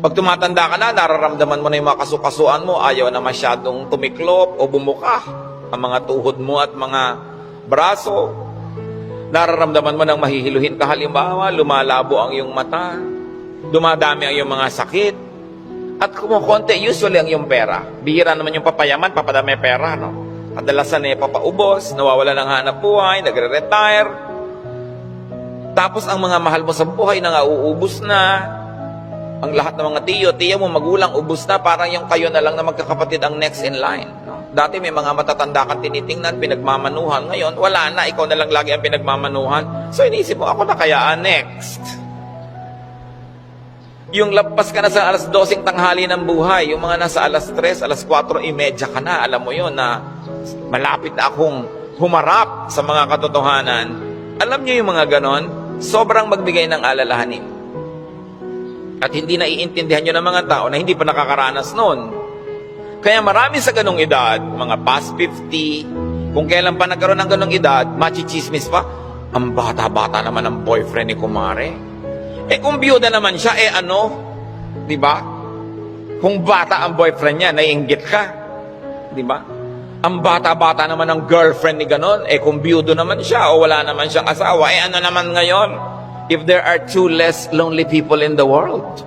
Pag tumatanda ka na, nararamdaman mo na yung mga kasukasuan mo, ayaw na masyadong tumiklop o bumuka ang mga tuhod mo at mga braso. Nararamdaman mo nang mahihiluhin ka halimbawa, lumalabo ang iyong mata, dumadami ang iyong mga sakit, at kumukonti usually ang iyong pera. Bihira naman yung papayaman, papadami pera, no? Kadalasan eh, papaubos, nawawala ng hanap buhay, nagre-retire. Tapos ang mga mahal mo sa buhay na uubos na, ang lahat ng mga tiyo, tiya mo, magulang, ubus na, parang yung kayo na lang na magkakapatid ang next in line. No? Dati may mga matatanda kang tinitingnan, pinagmamanuhan. Ngayon, wala na, ikaw na lang lagi ang pinagmamanuhan. So inisip mo, ako na kaya ang next. Yung lampas ka na sa alas 12 tanghali ng buhay, yung mga nasa alas 3, alas 4, imedya ka na, alam mo yon na malapit na akong humarap sa mga katotohanan. Alam niyo yung mga ganon, sobrang magbigay ng alalahanin. At hindi naiintindihan nyo ng mga tao na hindi pa nakakaranas noon. Kaya marami sa ganong edad, mga past 50, kung kailan pa nagkaroon ng ganong edad, machichismis pa, ang bata-bata naman ng boyfriend ni Kumare. Eh kung biyuda naman siya, eh ano? Di ba? Kung bata ang boyfriend niya, naiinggit ka. Di ba? Ang bata-bata naman ng girlfriend ni ganon, eh kung biyudo naman siya o wala naman siyang asawa, eh ano naman ngayon? If there are two less lonely people in the world,